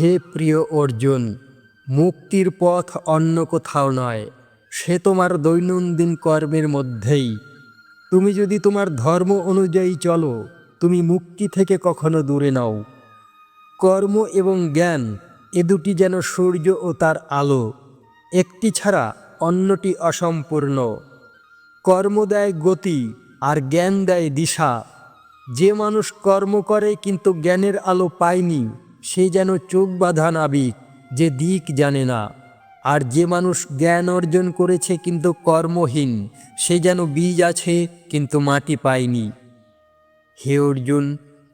হে প্রিয় অর্জুন, মুক্তির পথ অন্য কোথাও নয়। সে তোমার দৈনন্দিন কর্মের মধ্যেই। তুমি যদি তোমার ধর্ম অনুযায়ী চলো, তুমি মুক্তি থেকে কখনো দূরে নাও। কর্ম এবং জ্ঞান এ দুটি যেন সূর্য ও তার আলো, একটি ছাড়া অন্যটি অসম্পূর্ণ। কর্ম দেয় গতি আর জ্ঞান দেয় দিশা। যে মানুষ কর্ম করে কিন্তু জ্ঞানের আলো পায়নি সে যেন চোখ বাঁধা নাবিক, যে দিক জানে না। আর যে মানুষ জ্ঞান অর্জন করেছে কিন্তু কর্মহীন, সে যেন বীজ আছে কিন্তু মাটি পায়নি। হে অর্জুন,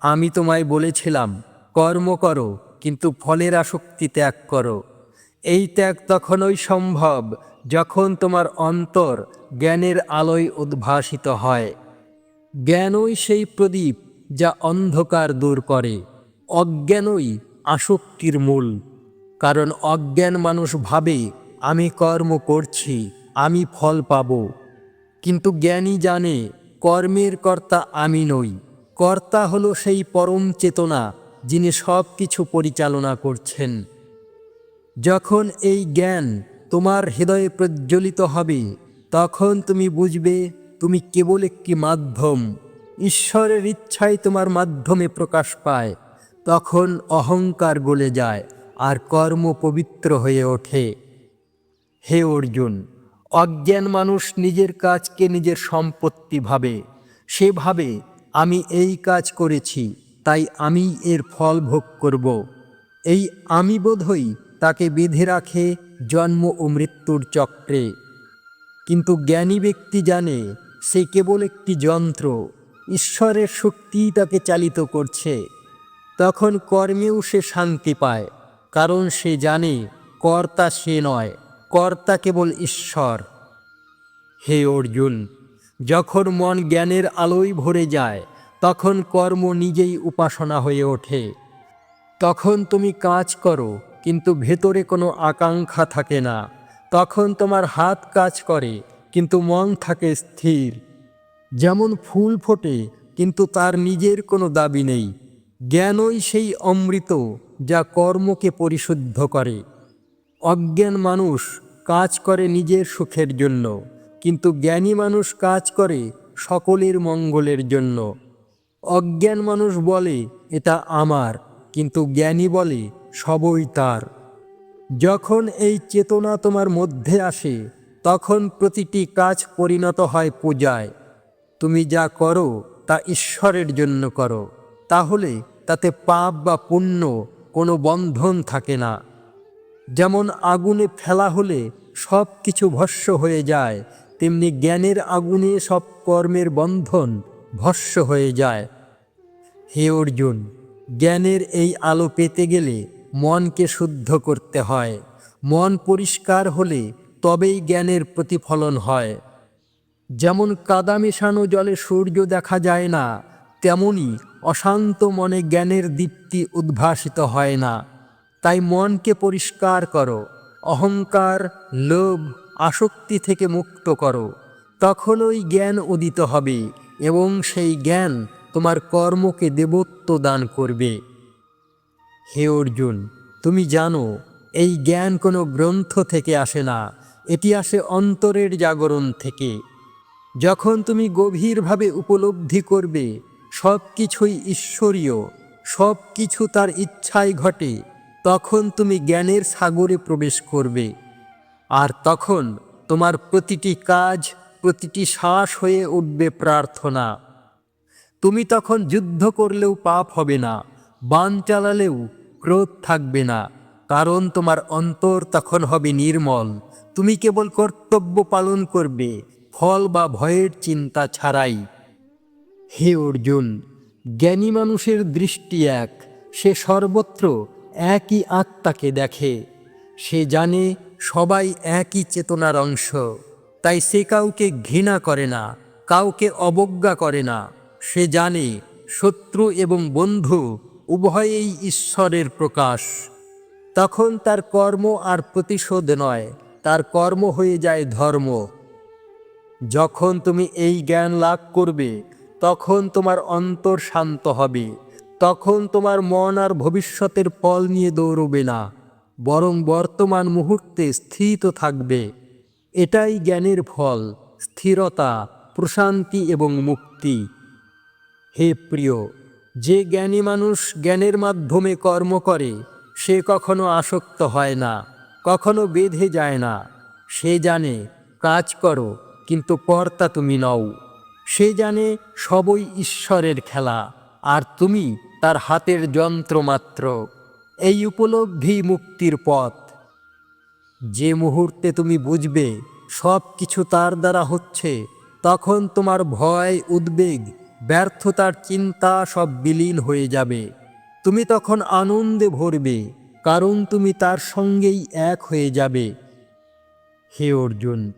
আমি তোমায় বলেছিলাম, কর্ম করো, কিন্তু ফলের আসক্তি ত্যাগ করো। এই ত্যাগ তখনই সম্ভব, যখন তোমার অন্তর জ্ঞানের আলোয় উদ্ভাসিত হয়। জ্ঞানই সেই প্রদীপ, যা অন্ধকার দূর করে। অজ্ঞানই আসক্তির মূল। কারণ অজ্ঞান মানুষ ভাবে, আমি কর্ম করছি, আমি ফল পাব। কিন্তু জ্ঞানী জানে, কর্মের কর্তা আমি নই। কর্তা হলো সেই পরম চেতনা, যিনি সব কিছু পরিচালনা করছেন। যখন এই জ্ঞান তোমার হৃদয়ে প্রজ্বলিত হবে, তখন তুমি বুঝবে, তুমি কেবল একটি মাধ্যম। ঈশ্বরের ইচ্ছাই তোমার মাধ্যমে প্রকাশ পায়। তখন অহংকার গলে যায় আর কর্ম পবিত্র হয়ে ওঠে। হে অর্জুন, অজ্ঞান মানুষ নিজের কাজকে নিজের সম্পত্তি ভাবে। সেভাবে আমি এই কাজ করেছি, তাই আমি এর ফল ভোগ করব। এই আমি বোধই তাকে বেঁধে রাখে জন্ম ও মৃত্যুর চক্রে। কিন্তু জ্ঞানী ব্যক্তি জানে, সে কেবল একটি যন্ত্র, ঈশ্বরের শক্তিই তাকে চালিত করছে। তখন কর্মেও সে শান্তি পায়, কারণ সে জানে কর্তা সে নয়, কর্তা কেবল ঈশ্বর। হে অর্জুন, যখন মন জ্ঞানের আলোয় ভরে যায়, তখন কর্ম নিজেই উপাসনা হয়ে ওঠে। তখন তুমি কাজ করো, কিন্তু ভেতরে কোনো আকাঙ্ক্ষা থাকে না। তখন তোমার হাত কাজ করে, কিন্তু মন থাকে স্থির। যেমন ফুল ফোটে, কিন্তু তার নিজের কোনো দাবি নেই। জ্ঞানই সেই অমৃত যা কর্মকে পরিশুদ্ধ করে। অজ্ঞান মানুষ কাজ করে নিজের সুখের জন্য, কিন্তু জ্ঞানী মানুষ কাজ করে সকলের মঙ্গলের জন্য। অজ্ঞান মানুষ বলে, এটা আমার কিন্তু জ্ঞানী বলে, সবই তার যখন এই চেতনা তোমার মধ্যে আসে, তখন প্রতিটি কাজ পরিণত হয় পূজায়। তুমি যা করো, তা ঈশ্বরের জন্য করো। তাহলে তাতে পাপ বা পুণ্য কোনো বন্ধন থাকে না। যেমন আগুনে ফেলা হলে সব কিছু ভস্য হয়ে যায়, তেমনি জ্ঞানের আগুনে সব কর্মের বন্ধন ভস্য হয়ে যায়। হে অর্জুন, জ্ঞানের এই আলো পেতে গেলে মনকে শুদ্ধ করতে হয়। মন পরিষ্কার হলে তবেই জ্ঞানের প্রতিফলন হয়। যেমন কাদা মেশানো জলে সূর্য দেখা যায় না, তেমনি অশান্ত মনে জ্ঞানের দীপ্তি উদ্ভাসিত হয় না। তাই মনকে পরিষ্কার করো, অহংকার, লোভ, আসক্তি থেকে মুক্ত করো। তখনই জ্ঞান উদিত হবে এবং সেই জ্ঞান তোমার কর্মকে দেবত্ব দান করবে। হে অর্জুন, তুমি জানো, এই জ্ঞান কোনো গ্রন্থ থেকে আসে না, এটি আসে অন্তরের জাগরণ থেকে। যখন তুমি গভীরভাবে উপলব্ধি করবে সব কিছুই ঈশ্বরীয় সব কিছু তার ইচ্ছায় ঘটে, তখন তুমি জ্ঞানের সাগরে প্রবেশ করবে। আর তখন তোমার প্রতিটি কাজ, প্রতিটি শ্বাস হয়ে উঠবে প্রার্থনা। তুমি তখন যুদ্ধ করলেও পাপ হবে না, বান চালালেও ক্রোধ থাকবে না, কারণ তোমার অন্তর তখন হবে নির্মল। তুমি কেবল কর্তব্য পালন করবে, ফল বা ভয়ের চিন্তা ছাড়াই। হে অর্জুন, জ্ঞানী মানুষের দৃষ্টি এক, সে সর্বত্র একই আত্মাকে দেখে। সে জানে সবাই একই চেতনার অংশ, তাই সে কাউকে ঘৃণা করে না, কাউকে অবজ্ঞা করে না। সে জানে শত্রু এবং বন্ধু উভয়েই ঈশ্বরের প্রকাশ। তখন তার কর্ম আর প্রতিশোধ নয়, তার কর্ম হয়ে যায় ধর্ম। যখন তুমি এই জ্ঞান লাভ করবে তখন তোমার অন্তর শান্ত হবে। তখন তোমার মন আর ভবিষ্যতের ফল নিয়ে দৌড়বে না। বরং বর্তমান মুহূর্তে স্থিত থাকবে। এটাই জ্ঞানের ফল, স্থিরতা, প্রশান্তি এবং মুক্তি। হে প্রিয়, যে জ্ঞানী মানুষ জ্ঞানের মাধ্যমে কর্ম করে, সে কখনো আসক্ত হয় না, কখনো বেঁধে যায় না। সে জানে, কাজ করো, কিন্তু কর্তা তুমি নও। সে জানে সবই ঈশ্বরের খেলা, আর তুমি তার হাতের যন্ত্র মাত্র। এই উপলব্ধি মুক্তির পথ। যে মুহূর্তে তুমি বুঝবে সব কিছু তার দ্বারা হচ্ছে, তখন তোমার ভয়, উদ্বেগ, ব্যর্থতার চিন্তা সব বিলীন হয়ে যাবে। তুমি তখন আনন্দে ভরবে, কারণ তুমি তার সঙ্গেই এক হয়ে যাবে। হে অর্জুন,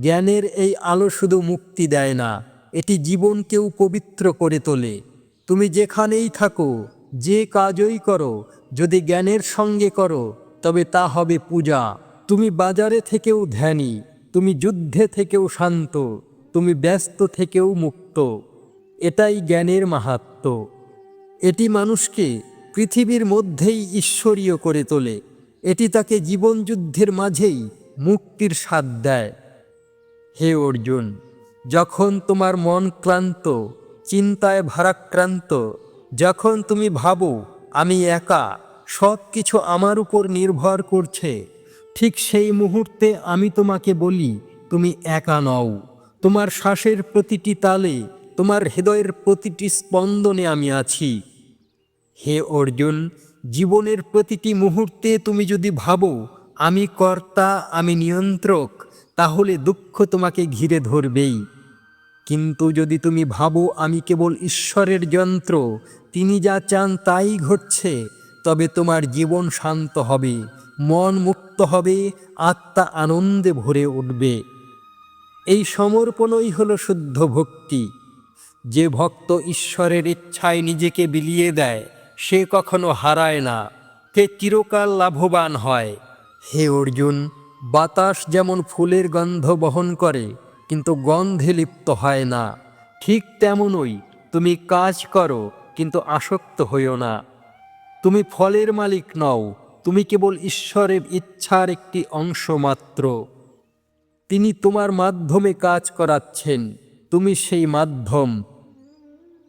জ্ঞানের এই আলো শুধু মুক্তি দেয় না এটি জীবনকেও পবিত্র করে তোলে। তুমি যেখানেই থাকো, যে কাজই করো, যদি জ্ঞানের সঙ্গে করো, তবে তা হবে পূজা। তুমি বাজারে থেকেও ধ্যানী, তুমি যুদ্ধে থেকেও শান্ত, তুমি ব্যস্ত থেকেও মুক্ত। এটাই জ্ঞানের মাহাত্ম্য এটি মানুষকে পৃথিবীর মধ্যেই ঈশ্বরীয় করে তোলে। এটি তাকে জীবনযুদ্ধের মাঝেই মুক্তির স্বাদ দেয়। হে অর্জুন যখন তোমার মন ক্লান্ত, চিন্তায় ভারাক্রান্ত, যখন তুমি ভাবো, আমি একা সব কিছু আমার উপর নির্ভর করছে, ঠিক সেই মুহূর্তে আমি তোমাকে বলি, তুমি একা নও। তোমার শ্বাসের প্রতিটি তালে, তোমার হৃদয়ের প্রতিটি স্পন্দনে আমি আছি। হে অর্জুন, জীবনের প্রতিটি মুহূর্তে তুমি যদি ভাবো, আমি কর্তা, আমি নিয়ন্ত্রক, তাহলে দুঃখ তোমাকে ঘিরে ধরবেই। কিন্তু যদি তুমি ভাবো আমি কেবল ঈশ্বরের যন্ত্র, তিনি যা চান তাই ঘটছে, তবে তোমার জীবন শান্ত হবে, মন মুক্ত হবে, আত্মা আনন্দে ভরে উঠবে। এই সমর্পণই হলো শুদ্ধ ভক্তি। যে ভক্ত ঈশ্বরের ইচ্ছায় নিজেকে বিলিয়ে দেয়, সে কখনো হারায় না, সে চিরকাল লাভবান হয়। হে অর্জুন, বাতাস যেমন ফুলের গন্ধ বহন করে কিন্তু গন্ধে লিপ্ত হয় না। ঠিক তেমনই তুমি কাজ করো, কিন্তু আসক্ত হইও না। তুমি ফলের মালিক নও, তুমি কেবল ঈশ্বরের ইচ্ছার একটি অংশ মাত্র। তিনি তোমার মাধ্যমে কাজ করাচ্ছেন, তুমি সেই মাধ্যম।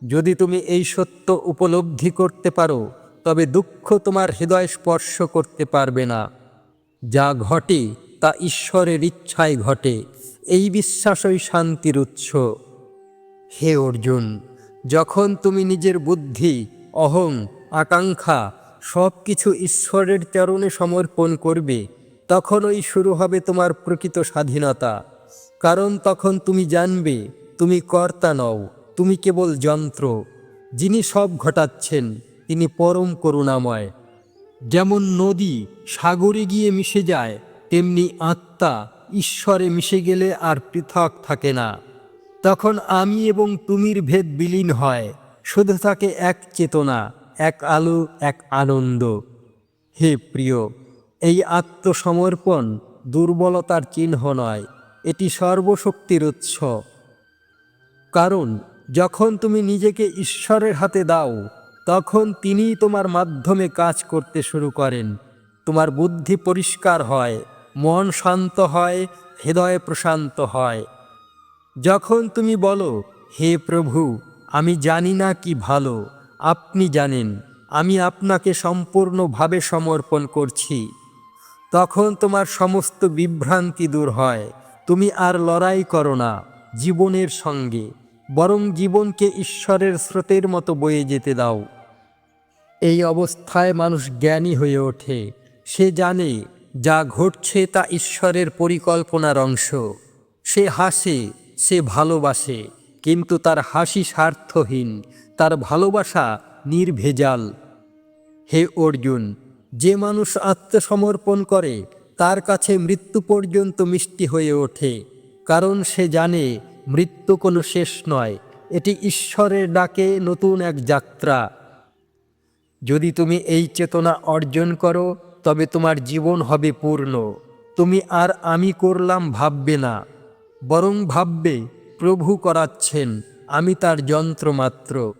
যদি তুমি এই সত্য উপলব্ধি করতে পারো, তবে দুঃখ তোমার হৃদয় স্পর্শ করতে পারবে না। যা ঘটে তা ঈশ্বরের ইচ্ছায় ঘটে। এই বিশ্বাসই শান্তির উৎস। হে অর্জুন, যখন তুমি নিজের বুদ্ধি, অহং, আকাঙ্ক্ষা সব কিছু ঈশ্বরের চরণে সমর্পণ করবে, তখনই শুরু হবে তোমার প্রকৃত স্বাধীনতা। কারণ তখন তুমি জানবে, তুমি কর্তা নও, তুমি কেবল যন্ত্র। যিনি সব ঘটাচ্ছেন, তিনি পরম করুণাময়। যেমন নদী সাগরে গিয়ে মিশে যায় তেমনি আত্মা ঈশ্বরে মিশে গেলে আর পৃথক থাকে না। তখন আমি এবং তুমির ভেদ বিলীন হয়, শুধু থাকে এক চেতনা, এক আলো, এক আনন্দ। হে প্রিয়, এই আত্মসমর্পণ দুর্বলতার চিহ্ন নয়, এটি সর্বশক্তির উৎস। কারণ, যখন তুমি নিজেকে ঈশ্বরের হাতে দাও, তখন তিনি তোমার মাধ্যমে কাজ করতে শুরু করেন, তোমার বুদ্ধি পরিষ্কার হয়। মন শান্ত হয়, হৃদয় প্রশান্ত হয়। যখন তুমি বলো, হে প্রভু, আমি জানি না কি ভালো, আপনি জানেন, আমি আপনাকে সম্পূর্ণভাবে সমর্পণ করছি। তখন তোমার সমস্ত বিভ্রান্তি দূর হয়। তুমি আর লড়াই করো না, জীবনের সঙ্গে, বরং জীবনকে ঈশ্বরের স্রোতের মতো বয়ে যেতে দাও। এই অবস্থায় মানুষ জ্ঞানী হয়ে ওঠে। সে জানে যা ঘটছে তা ঈশ্বরের পরিকল্পনার অংশ। সে হাসে, সে ভালোবাসে, কিন্তু তার হাসি স্বার্থহীন, তার ভালোবাসা নির্ভেজাল। হে অর্জুন, যে মানুষ আত্মসমর্পণ করে, তার কাছে মৃত্যু পর্যন্ত মিষ্টি হয়ে ওঠে, কারণ সে জানে মৃত্যু কোনো শেষ নয়, এটি ঈশ্বরের ডাকে নতুন এক যাত্রা। যদি তুমি এই চেতনা অর্জন করো তবে তোমার জীবন হবে পূর্ণ। তুমি আর আমি করলাম ভাববে না, বরং ভাববে, প্রভু করাচ্ছেন, আমি তার যন্ত্র মাত্র।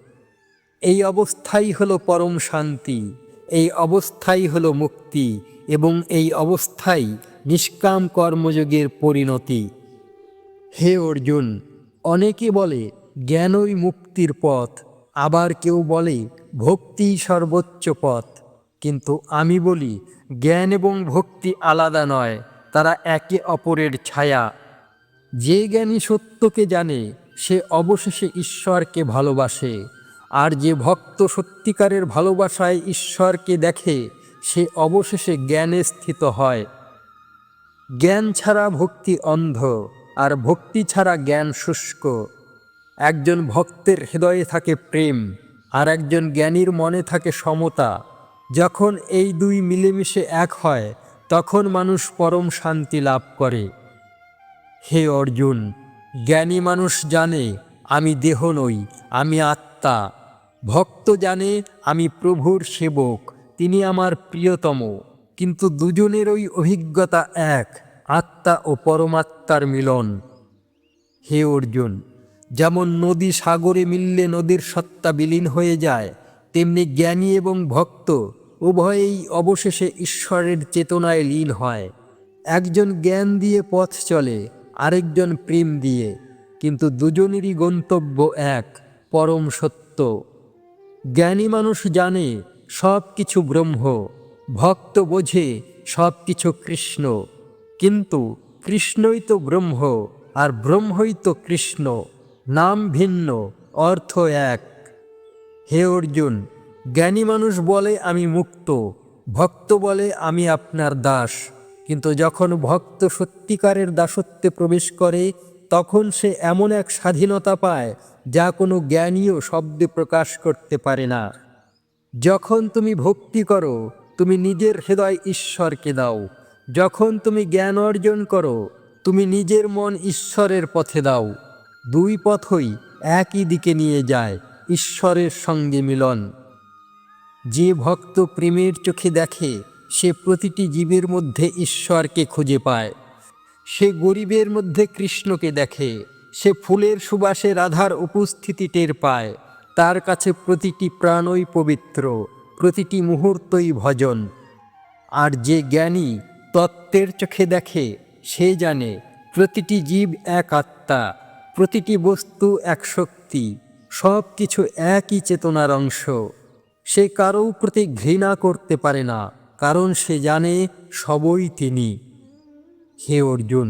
এই অবস্থাই হলো পরম শান্তি, এই অবস্থাই হলো মুক্তি, এবং এই অবস্থাই নিষ্কাম কর্মযোগের পরিণতি। হে অর্জুন, অনেকে বলে, জ্ঞানই মুক্তির পথ, আবার কেউ বলে ভক্তি সর্বোচ্চ পথ। কিন্তু আমি বলি, জ্ঞান এবং ভক্তি আলাদা নয়, তারা একে অপরের ছায়া। যে জ্ঞানী সত্যকে জানে, সে অবশেষে ঈশ্বরকে ভালোবাসে। আর যে ভক্ত সত্যিকারের ভালোবাসায় ঈশ্বরকে দেখে, সে অবশেষে জ্ঞানে স্থিত হয়। জ্ঞান ছাড়া ভক্তি অন্ধ, আর ভক্তি ছাড়া জ্ঞান শুষ্ক। একজন ভক্তের হৃদয়ে থাকে প্রেম, আর একজন জ্ঞানীর মনে থাকে সমতা। যখন এই দুই মিলেমিশে এক হয়, তখন মানুষ পরম শান্তি লাভ করে। হে অর্জুন, জ্ঞানী মানুষ জানে, আমি দেহ নই, আমি আত্মা। ভক্ত জানে, আমি প্রভুর সেবক, তিনি আমার প্রিয়তম। কিন্তু দুজনেরই অভিজ্ঞতা এক, আত্মা ও পরমাত্মার মিলন। হে অর্জুন, যেমন নদী সাগরে মিললে নদীর সত্তা বিলীন হয়ে যায় তেমনি জ্ঞানী এবং ভক্ত, উভয়েই অবশেষে ঈশ্বরের চেতনায় লীন হয়। একজন জ্ঞান দিয়ে পথ চলে, আরেকজন প্রেম দিয়ে, কিন্তু দুজনেরই গন্তব্য এক, পরম সত্য। জ্ঞানী মানুষ জানে সব কিছু ব্রহ্ম, ভক্ত বোঝে সব কিছু কৃষ্ণ। কিন্তু কৃষ্ণই তো ব্রহ্ম, আর ব্রহ্মই তো কৃষ্ণ, নাম ভিন্ন, অর্থ এক। হে অর্জুন, জ্ঞানী মানুষ বলে আমি মুক্ত, ভক্ত বলে আমি আপনার দাস। কিন্তু যখন ভক্ত সত্যিকারের দাসত্বে প্রবেশ করে, তখন সে এমন এক স্বাধীনতা পায়, যা কোনো জ্ঞানীও শব্দে প্রকাশ করতে পারে না। যখন তুমি ভক্তি করো, তুমি নিজের হৃদয় ঈশ্বরকে দাও। যখন তুমি জ্ঞান অর্জন করো, তুমি নিজের মন ঈশ্বরের পথে দাও। দুই পথই একই দিকে নিয়ে যায়। ঈশ্বরের সঙ্গে মিলন। যে ভক্ত প্রেমের চোখে দেখে, সে প্রতিটি জীবের মধ্যে ঈশ্বরকে খুঁজে পায়। সে গরিবের মধ্যে কৃষ্ণকে দেখে, সে ফুলের সুবাসে রাধার উপস্থিতি টের পায়। তার কাছে প্রতিটি প্রাণই পবিত্র, প্রতিটি মুহূর্তই ভজন। আর যে জ্ঞানী তত্ত্বের চোখে দেখে, সে জানে, প্রতিটি জীব এক আত্মা, প্রতিটি বস্তু এক শক্তি। সব কিছু একই চেতনার অংশ। সে কারও প্রতি ঘৃণা করতে পারে না, কারণ সে জানে সবই তিনি। হে অর্জুন,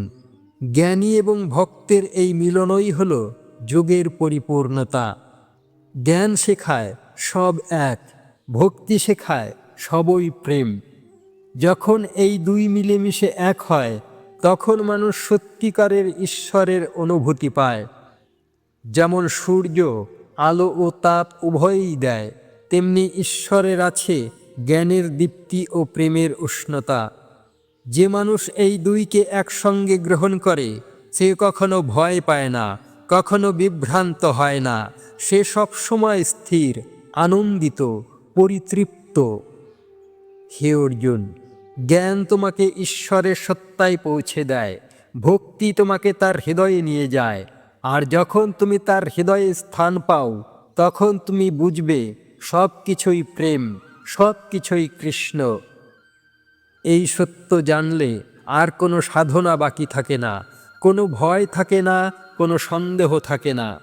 জ্ঞানী এবং ভক্তের এই মিলনই হল যোগের পরিপূর্ণতা। জ্ঞান শেখায় সব এক, ভক্তি শেখায় সবই প্রেম। যখন এই দুই মিলেমিশে এক হয়, তখন মানুষ সত্যিকারের ঈশ্বরের অনুভূতি পায়। যেমন সূর্য, আলো ও তাপ উভয়ই দেয়, তেমনি ঈশ্বরের আছে জ্ঞানের দীপ্তি ও প্রেমের উষ্ণতা। যে মানুষ এই দুইকে একসঙ্গে গ্রহণ করে, সে কখনো ভয় পায় না, কখনো বিভ্রান্ত হয় না, সে সবসময় স্থির, আনন্দিত, পরিতৃপ্ত। হে অর্জুন, জ্ঞান তোমাকে ঈশ্বরের সত্তায় পৌঁছে দেয়, ভক্তি তোমাকে তার হৃদয়ে নিয়ে যায় আর যখন তুমি তার হৃদয়ে স্থান পাও, তখন তুমি বুঝবে সব কিছুই প্রেম সব কিছুই কৃষ্ণ। এই সত্য জানলে আর কোনো সাধনা বাকি থাকে না, কোনো ভয় থাকে না, কোনো সন্দেহ থাকে না।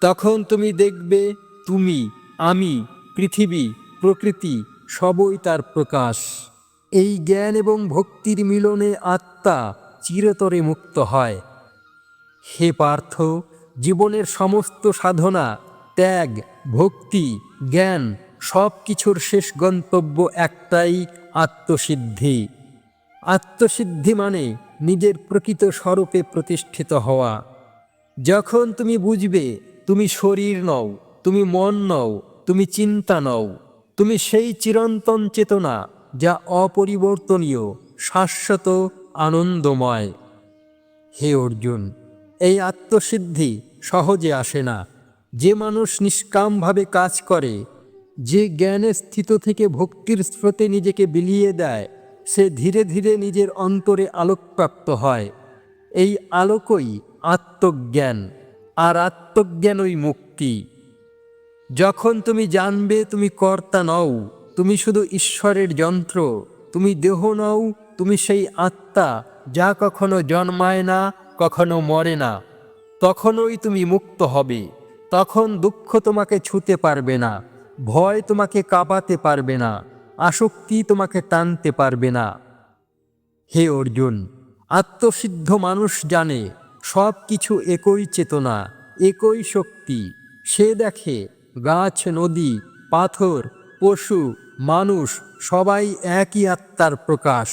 তখন তুমি দেখবে তুমি, আমি, পৃথিবী, প্রকৃতি, সবই তার প্রকাশ। এই জ্ঞান এবং ভক্তির মিলনে আত্মা চিরতরে মুক্ত হয়। হে পার্থ, জীবনের সমস্ত সাধনা, ত্যাগ, ভক্তি, জ্ঞান সব কিছুর শেষ গন্তব্য একটাই আত্মসিদ্ধি। আত্মসিদ্ধি মানে নিজের প্রকৃত স্বরূপে প্রতিষ্ঠিত হওয়া। যখন তুমি বুঝবে, তুমি শরীর নও, তুমি মন নও, তুমি চিন্তা নও, তুমি সেই চিরন্তন চেতনা যা অপরিবর্তনীয়, শাশ্বত, আনন্দময়। হে অর্জুন এই আত্মসিদ্ধি সহজে আসে না। যে মানুষ নিষ্কামভাবে কাজ করে, যে জ্ঞানের স্থিত থেকে ভক্তির স্রোতে নিজেকে বিলিয়ে দেয়, সে ধীরে ধীরে নিজের অন্তরে আলোকপ্রাপ্ত হয়। এই আলোকই আত্মজ্ঞান, আর আত্মজ্ঞানই মুক্তি। যখন তুমি জানবে তুমি কর্তা নও, তুমি শুধু ঈশ্বরের যন্ত্র, তুমি দেহ নও, তুমি সেই আত্মা যা কখনো জন্মায় না কখনো মরে না, তখনই তুমি মুক্ত হবে, তখন দুঃখ তোমাকে ছুতে পারবে না, ভয় তোমাকে কাঁপাতে পারবে না, আসক্তি তোমাকে টানতে পারবে না। হে অর্জুন, আত্মসিদ্ধ মানুষ জানে সব কিছু একই চেতনা, একই শক্তি। সে দেখে গাছ, নদী, পাথর, পশু, মানুষ, সবাই একই আত্মার প্রকাশ।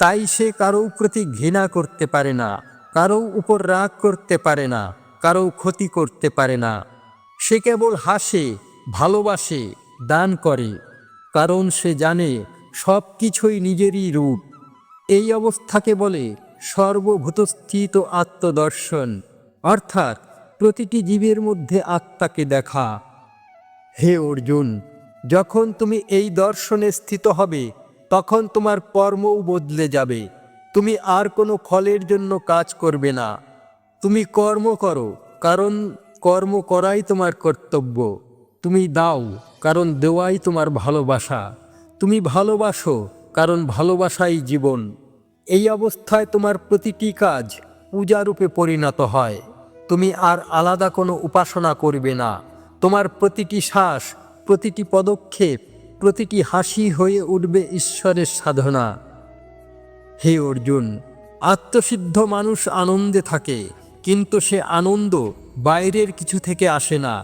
তাই সে কারও প্রতি ঘৃণা করতে পারে না কারও উপর রাগ করতে পারে না, কারও ক্ষতি করতে পারে না। সে কেবল হাসে, ভালোবাসে, দান করে, কারণ সে জানে সব কিছুই নিজেরই রূপ। এই অবস্থাকে বলে সর্বভূতস্থিত আত্মদর্শন, অর্থাৎ প্রতিটি জীবের মধ্যে আত্মাকে দেখা। হে অর্জুন, যখন তুমি এই দর্শনে স্থিত হবে, তখন তোমার কর্মও বদলে যাবে। তুমি আর কোনো ফলের জন্য কাজ করবে না। তুমি কর্ম করো, কারণ কর্ম করাই তোমার কর্তব্য। তুমি দাও, কারণ দেওয়াই তোমার ভালোবাসা। তুমি ভালোবাসো, কারণ ভালোবাসাই জীবন। এই অবস্থায় তোমার প্রতিটি কাজ পূজারূপে পরিণত হয়। তুমি আর আলাদা কোনো উপাসনা করবে না। তোমার প্রতিটি শ্বাস, প্রতিটি পদক্ষেপ, প্রতিটি হাসি হয়ে উঠবে ঈশ্বরের সাধনা। হে অর্জুন, আত্মসিদ্ধ মানুষ আনন্দে থাকে, কিন্তু সে আনন্দ বাইরের কিছু থেকে আসে না।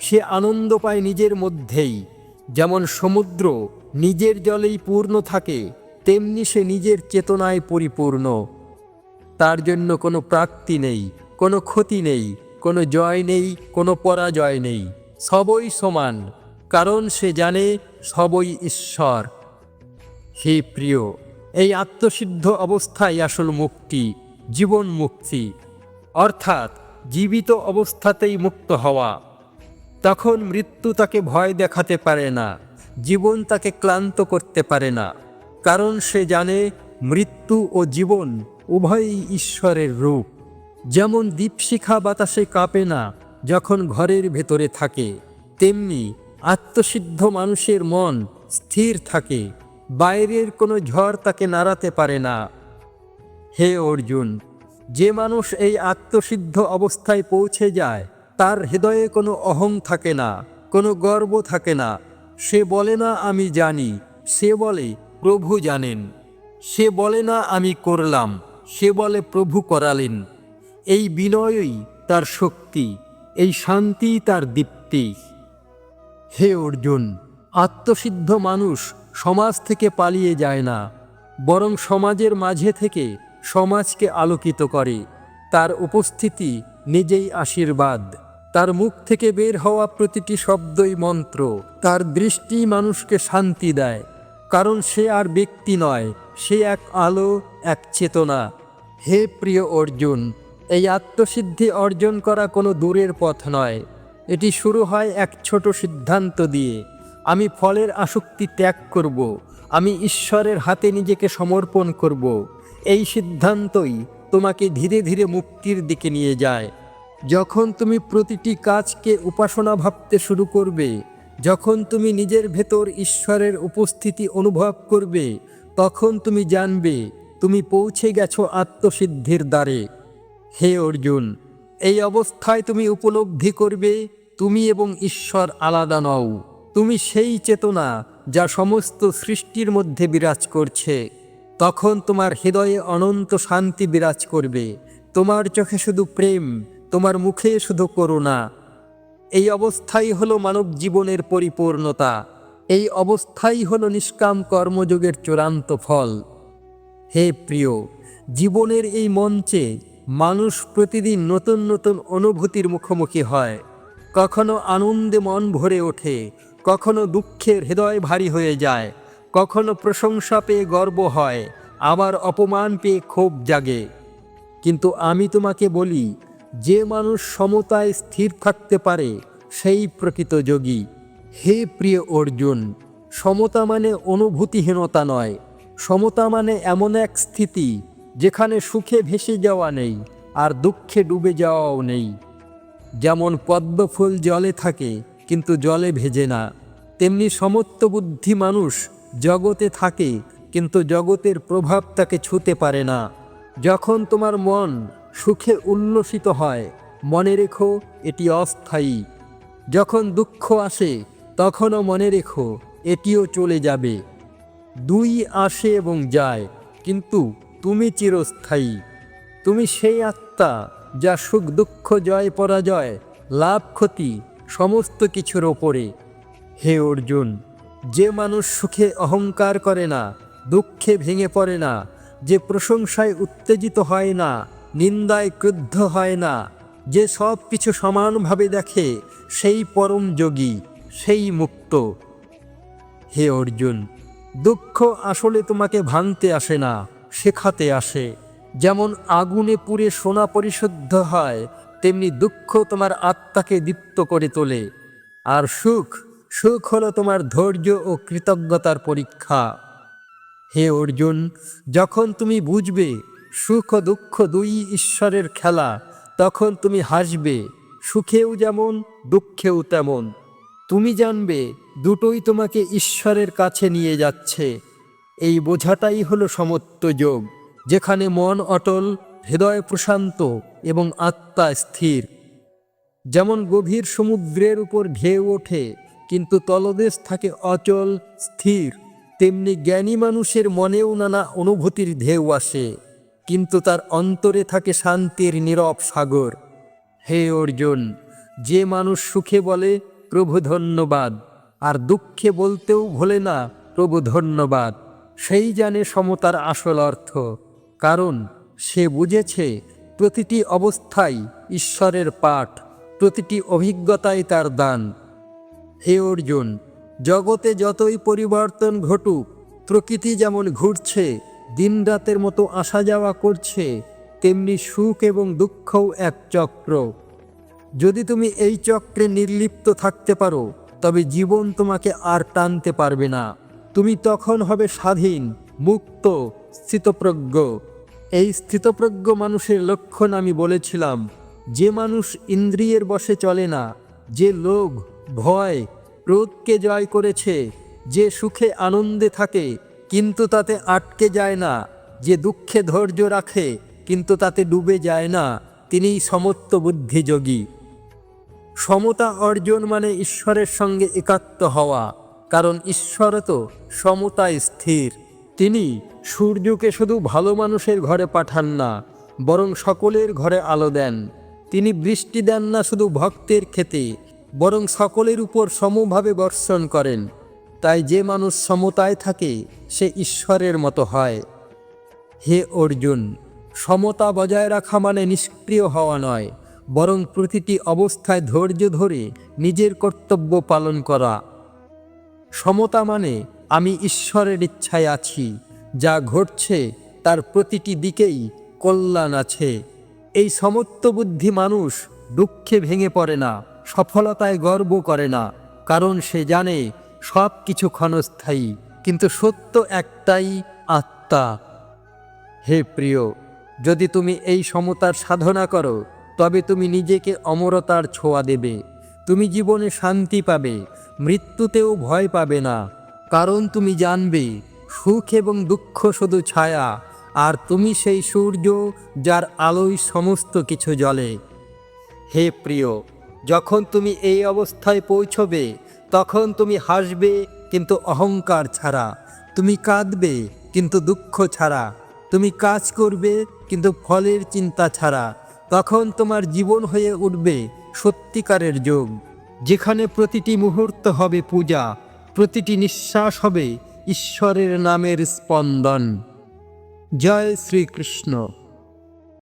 সে আনন্দ পায় নিজের মধ্যেই, যেমন সমুদ্র নিজের জলেই পূর্ণ থাকে, তেমনি সে নিজের চেতনায় পরিপূর্ণ। তার জন্য কোনো প্রাপ্তি নেই, কোনো ক্ষতি নেই, কোনো জয় নেই, কোনো পরাজয় নেই, সবই সমান, কারণ সে জানে সবই ঈশ্বর। হে প্রিয় এই আত্মসিদ্ধ অবস্থাই আসল মুক্তি, জীবন মুক্তি। অর্থাৎ জীবিত অবস্থাতেই মুক্ত হওয়া। তখন মৃত্যু তাকে ভয় দেখাতে পারে না, জীবন তাকে ক্লান্ত করতে পারে না, কারণ সে জানে মৃত্যু ও জীবন উভয়ই ঈশ্বরের রূপ। যেমন দীপশিখা বাতাসে কাঁপে না, যখন ঘরের ভেতরে থাকে, তেমনি আত্মসিদ্ধ মানুষের মন স্থির থাকে। বাইরের কোনো ঝড় তাকে নাড়াতে পারে না। হে অর্জুন, যে মানুষ এই আত্মসিদ্ধ অবস্থায় পৌঁছে যায়, তার হৃদয়ে কোনো অহং থাকে না, কোনো গর্ব থাকে না। সে বলে, না, আমি জানি। সে বলে, প্রভু জানেন। সে বলে, না, আমি করলাম। সে বলে, প্রভু করালেন। এই বিনয়ই তার শক্তি, এই শান্তি তার দীপ্তি। হে অর্জুন, আত্মসিদ্ধ মানুষ সমাজ থেকে পালিয়ে যায় না, বরং সমাজের মাঝে থেকে সমাজকে আলোকিত করে। তার উপস্থিতি নিজেই আশীর্বাদ। তার মুখ থেকে বের হওয়া প্রতিটি শব্দই মন্ত্র। তার দৃষ্টি মানুষকে শান্তি দেয়, কারণ সে আর ব্যক্তি নয়, সে এক আলো, এক চেতনা। হে প্রিয় অর্জুন, এই আত্মসিদ্ধি অর্জন করা কোনো দূরের পথ নয়। এটি শুরু হয় এক ছোট সিদ্ধান্ত দিয়ে। আমি ফলের আসক্তি ত্যাগ করব। আমি ঈশ্বরের হাতে নিজেকে সমর্পণ করব। এই সিদ্ধান্তই তোমাকে ধীরে ধীরে মুক্তির দিকে নিয়ে যায়। যখন তুমি প্রতিটি কাজকে উপাসনা ভাবতে শুরু করবে, যখন তুমি নিজের ভেতর ঈশ্বরের উপস্থিতি অনুভব করবে, তখন তুমি জানবে, তুমি পৌঁছে গেছো আত্মসিদ্ধির দ্বারে। হে অর্জুন, এই অবস্থায় তুমি উপলব্ধি করবে, তুমি এবং ঈশ্বর আলাদা নও। তুমি সেই চেতনা যা সমস্ত সৃষ্টির মধ্যে বিরাজ করছে। তখন তোমার হৃদয়ে অনন্ত শান্তি বিরাজ করবে। তোমার চোখে শুধু প্রেম, তোমার মুখে শুধু করুণা। এই অবস্থাই হলো মানব জীবনের পরিপূর্ণতা। এই অবস্থাই হলো নিষ্কাম কর্মযোগের চূড়ান্ত ফল। হে প্রিয়, জীবনের এই মঞ্চে মানুষ প্রতিদিন নতুন নতুন অনুভূতির মুখোমুখি হয়। কখনো আনন্দে মন ভরে ওঠে কখনো দুঃখের হৃদয় ভারী হয়ে যায়, কখনো প্রশংসা পেয়ে গর্ব হয়, আবার অপমান পেয়ে ক্ষোভ জাগে। কিন্তু আমি তোমাকে বলি, যে মানুষ সমতায় স্থির থাকতে পারে, সেই প্রকৃত যোগী। হে প্রিয় অর্জুন, সমতা মানে অনুভূতিহীনতা নয়, সমতা মানে এমন এক স্থিতি, যেখানে সুখে ভেসে যাওয়া নেই, আর দুঃখে ডুবে যাওয়াও নেই। যেমন পদ্মফুল জলে থাকে কিন্তু জলে ভেজে না। তেমনি সমত্ব বুদ্ধি মানুষ জগতে থাকে, কিন্তু জগতের প্রভাব তাকে ছুতে পারে না। যখন তোমার মন সুখে উল্লসিত হয়, মনে রেখো এটি অস্থায়ী। যখন দুঃখ আসে, তখনও মনে রেখো এটিও চলে যাবে। দুই আসে এবং যায়, কিন্তু তুমি চিরস্থায়ী। তুমি সেই আত্মা যা সুখ দুঃখ জয় পরাজয়, লাভ ক্ষতি সমস্ত কিছুর ওপরে। হে অর্জুন, যে মানুষ সুখে অহংকার করে না, দুঃখে ভেঙে পড়ে না, যে প্রশংসায় উত্তেজিত হয় না, নিন্দায় ক্রুদ্ধ হয় না, যে সব কিছু সমানভাবে দেখে সেই পরম যোগী, সেই মুক্ত। হে অর্জুন, দুঃখ আসলে তোমাকে ভাঙতে আসে না, শেখাতে আসে। যেমন আগুনে পুড়ে সোনা পরিশুদ্ধ হয় তেমনি দুঃখ তোমার আত্মাকে দীপ্ত করে তোলে। আর সুখ সুখ হলো তোমার ধৈর্য ও কৃতজ্ঞতার পরীক্ষা। হে অর্জুন, যখন তুমি বুঝবে সুখ ও দুঃখ দুই ঈশ্বরের খেলা, তখন তুমি হাসবে, সুখেও যেমন, দুঃখেও তেমন। তুমি জানবে দুটোই তোমাকে ঈশ্বরের কাছে নিয়ে যাচ্ছে। এই বোঝাটাই হলো সমত্ব যোগ, যেখানে মন অটল হৃদয় প্রশান্ত এবং আত্মা স্থির। যেমন গভীর সমুদ্রের উপর ঢেউ ওঠে, কিন্তু তলদেশ থাকে অচল, স্থির। তেমনি জ্ঞানী মানুষের মনেও নানা অনুভূতির ঢেউ আসে, কিন্তু তার অন্তরে থাকে শান্তির নীরব সাগর। হে অর্জুন, যে মানুষ সুখে বলে, প্রভু ধন্যবাদ। আর দুঃখে বলতেও ভোলে না, প্রভু ধন্যবাদ। সেই জানে সমতার আসল অর্থ। কারণ সে বুঝেছে, প্রতিটি অবস্থায় ঈশ্বরের পাঠ, প্রতিটি অভিজ্ঞতাই তার দান। হে অর্জুন, জগতে যতই পরিবর্তন ঘটুক, প্রকৃতি যেমন ঘুরছে, দিনরাতের মতো আসা যাওয়া করছে, তেমনি সুখ এবং দুঃখও এক চক্র। যদি তুমি এই চক্রে নির্লিপ্ত থাকতে পারো, তবে জীবন তোমাকে আর টানতে পারবে না। তুমি তখন হবে স্বাধীন, মুক্ত, স্থিতপ্রজ্ঞ। এই স্থিতপ্রজ্ঞ মানুষের লক্ষণ আমি বলেছিলাম, যে মানুষ ইন্দ্রিয়ের বশে চলে না, যে লোভ, ভয়, ক্রোধকে জয় করেছে, যে সুখে আনন্দে থাকে, কিন্তু তাতে আটকে যায় না, যে দুঃখে ধৈর্য রাখে, কিন্তু তাতে ডুবে যায় না, তিনিই সমত্ব বুদ্ধিযোগী। সমতা অর্জন মানে ঈশ্বরের সঙ্গে একাত্ম হওয়া, কারণ ঈশ্বর তো সমতায় স্থির। তিনি সূর্যকে শুধু ভালো মানুষের ঘরে পাঠান না, বরং সকলের ঘরে আলো দেন। তিনি বৃষ্টি দেন না শুধু ভক্তের খেতে, বরং সকলের উপর সমভাবে বর্ষণ করেন। তাই যে মানুষ সমতায় থাকে, সে ঈশ্বরের মতো হয়। হে অর্জুন, সমতা বজায় রাখা মানে নিষ্ক্রিয় হওয়া নয়, বরং প্রতিটি অবস্থায় ধৈর্য ধরে নিজের কর্তব্য পালন করা। সমতা মানে আমি ঈশ্বরের ইচ্ছায় আছি, যা ঘটছে তার প্রতিটি দিকেই কল্যাণ আছে। এই সমত্ব বুদ্ধি মানুষ দুঃখে ভেঙে পড়ে না, সফলতায় গর্ব করে না, কারণ সে জানে সব কিছু ক্ষণস্থায়ী, কিন্তু সত্য একটাই আত্মা। হে প্রিয়, যদি তুমি এই সমতার সাধনা করো, তবে তুমি নিজেকে অমরতার ছোঁয়া দেবে। তুমি জীবনে শান্তি পাবে, মৃত্যুতেও ভয় পাবে না। কারণ তুমি জানবে, সুখ এবং দুঃখ শুধু ছায়া, আর তুমি সেই সূর্য যার আলোয় সমস্ত কিছু জ্বলে। হে প্রিয়, যখন তুমি এই অবস্থায় পৌঁছবে, তখন তুমি হাসবে কিন্তু অহংকার ছাড়া, তুমি কাঁদবে কিন্তু দুঃখ ছাড়া, তুমি কাজ করবে কিন্তু ফলের চিন্তা ছাড়া, তখন তোমার জীবন হয়ে উঠবে সত্যিকারের যোগ, যেখানে প্রতিটি মুহূর্ত হবে পূজা প্রতিটি নিঃশ্বাস হবে ঈশ্বরের নামের স্পন্দন। জয় শ্রীকৃষ্ণ।